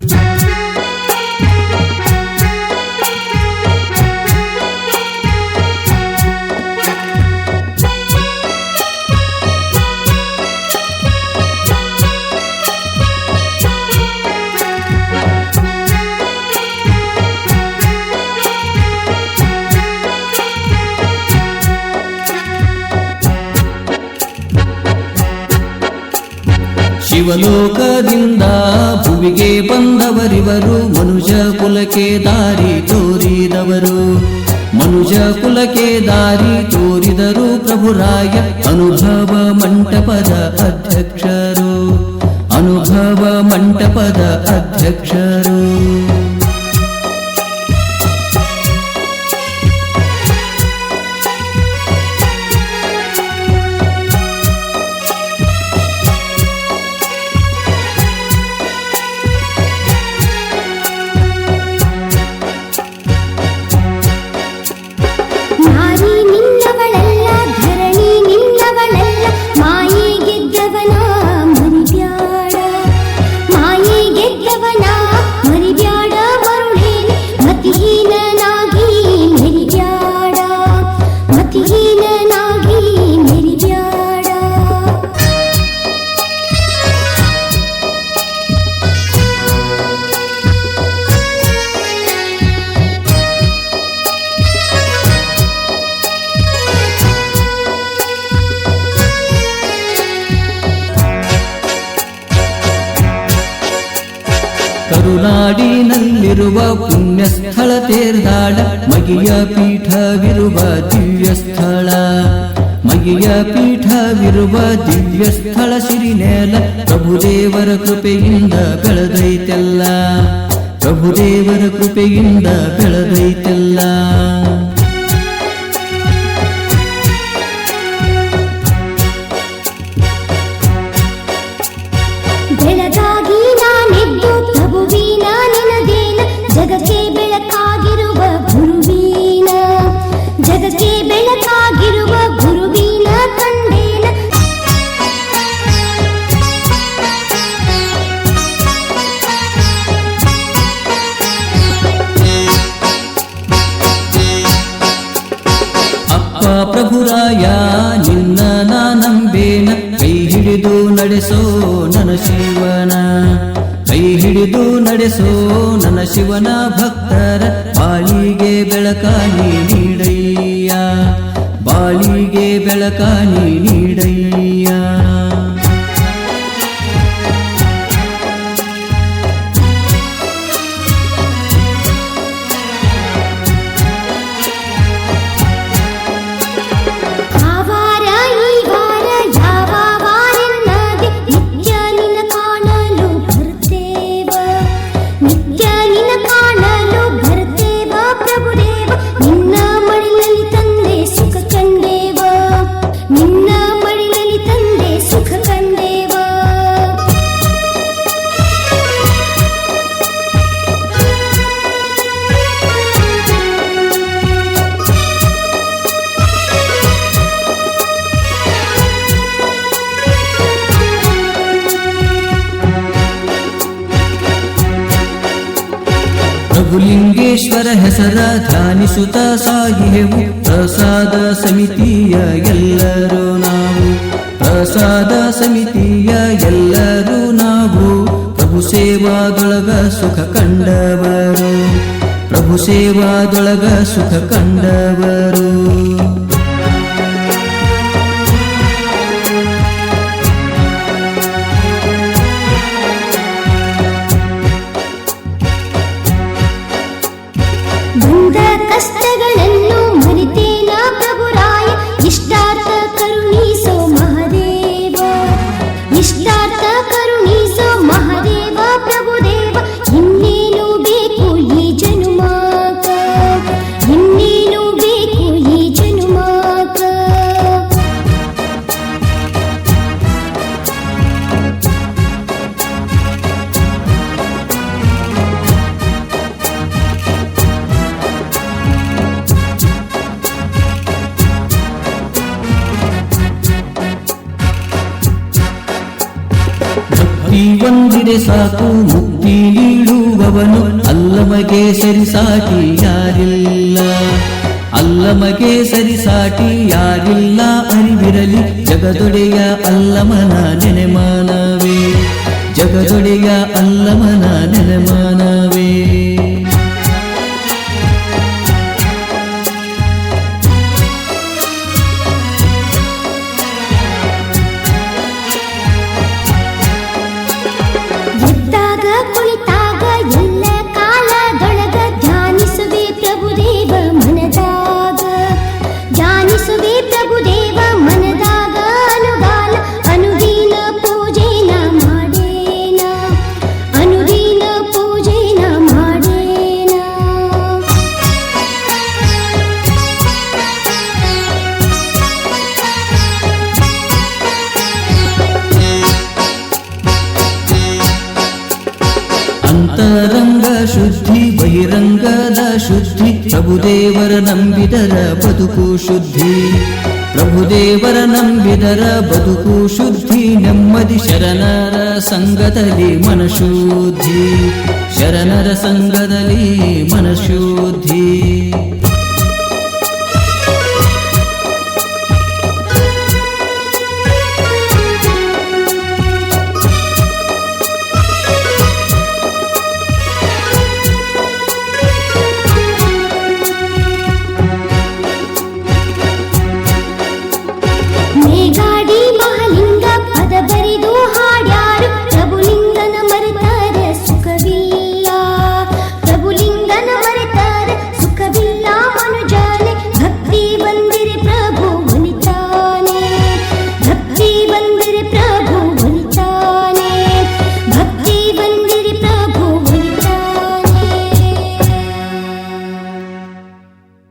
Yeah. ಶಿವಲೋಕದಿಂದ ಭುವಿಗೆ ಬಂದವರಿವರು ಮನುಜ ಕುಲಕ್ಕೆ ದಾರಿ ತೋರಿದವರು. ಮನುಜ ಕುಲಕ್ಕೆ ದಾರಿ ತೋರಿದರು ಪ್ರಭುರಾಯ. ಅನುಭವ ಮಂಟಪದ ಅಧ್ಯಕ್ಷರು ಕರುನಾಡಿನಲ್ಲಿರುವ ಪುಣ್ಯ ಸ್ಥಳ ತೇರ್ದಾಳ, ಮಗಿಯ ಪೀಠವಿರುವ ದಿವ್ಯ ಸ್ಥಳ ಮಗಿಯ ಪೀಠವಿರುವ ದಿವ್ಯ ಸ್ಥಳ ಸಿರಿನೇಲ, ಪ್ರಭುದೇವರ ಕೃಪೆಯಿಂದ ಬೆಳೆದೈತೆಲ್ಲ ಪ್ರಭುದೇವರ ಕೃಪೆಯಿಂದ ಬೆಳೆದೈತೆಲ್ಲ ಬೆಳಗಾಗಿ ಪ್ರಭುರಾಯ, ನಿನ್ನ ನಾನಂಬೇನ ಕೈ ಹಿಡಿದು ನಡೆಸೋ ನನ್ನ ಶಿವನ. ಕೈ ಹಿಡಿದು ನಡೆಸೋ ನನ್ನ ಶಿವನ ಭಕ್ತರ, ಬಾಳಿಗೆ ಬೆಳಕಾಗಿ ನೀಡಯ್ಯ. ಬಾಳಿಗೆ ಬೆಳಕಾಗಿ ನೀಡಯ್ಯ. ಪ್ರಭುಲಿಂಗೇಶ್ವರ ಹೆಸರ ಧ್ಯಾನಿಸುತ್ತ ಸಾಗಿಹೆವು ಪ್ರಸಾದ ಸಮಿತಿಯ ಎಲ್ಲರೂ ನಾವು. ಪ್ರಸಾದ ಸಮಿತಿಯ ಎಲ್ಲರೂ ನಾವು. ಪ್ರಭು ಸೇವಾದೊಳಗ ಸುಖ ಕಂಡವರು. ಪ್ರಭು ಸೇವಾದೊಳಗ ಸುಖ ಕಂಡವರು. ಒಂದಿದೆ ಸಾಕು, ಮುಕ್ತಿ ನೀಡುವವನು ಅಲ್ಲಮಗೆ ಸರಿಸಾಟಿ ಯಾರಿಲ್ಲ. ಅಲ್ಲಮಗೆ ಸರಿಸಾಟಿ ಯಾರಿಲ್ಲ, ಅರಿವಿರಲಿ ಜಗದೊಡೆಯ ಅಲ್ಲಮನ ನೆನೆಮಾನವೇ ಜಗದೊಡೆಯ ಅಲ್ಲಮನ ನೆನೆಮಾನವೇ ಅಂತರಂಗ ಶುದ್ಧಿ ಬಹಿರಂಗದ ಶುದ್ಧಿ ಪ್ರಭುದೇವರ ನಂಬಿದರ ಬದುಕು ಶುದ್ಧಿ ಪ್ರಭುದೇವರ ನಂಬಿದರ ಬದುಕು ಶುದ್ಧಿ ನೆಮ್ಮದಿ ಶರಣರ ಸಂಘದಲ್ಲಿ ಮನಶುದ್ಧಿ ಶರಣರ ಸಂಘದಲ್ಲಿ ಮನಶುದ್ಧಿ मेघा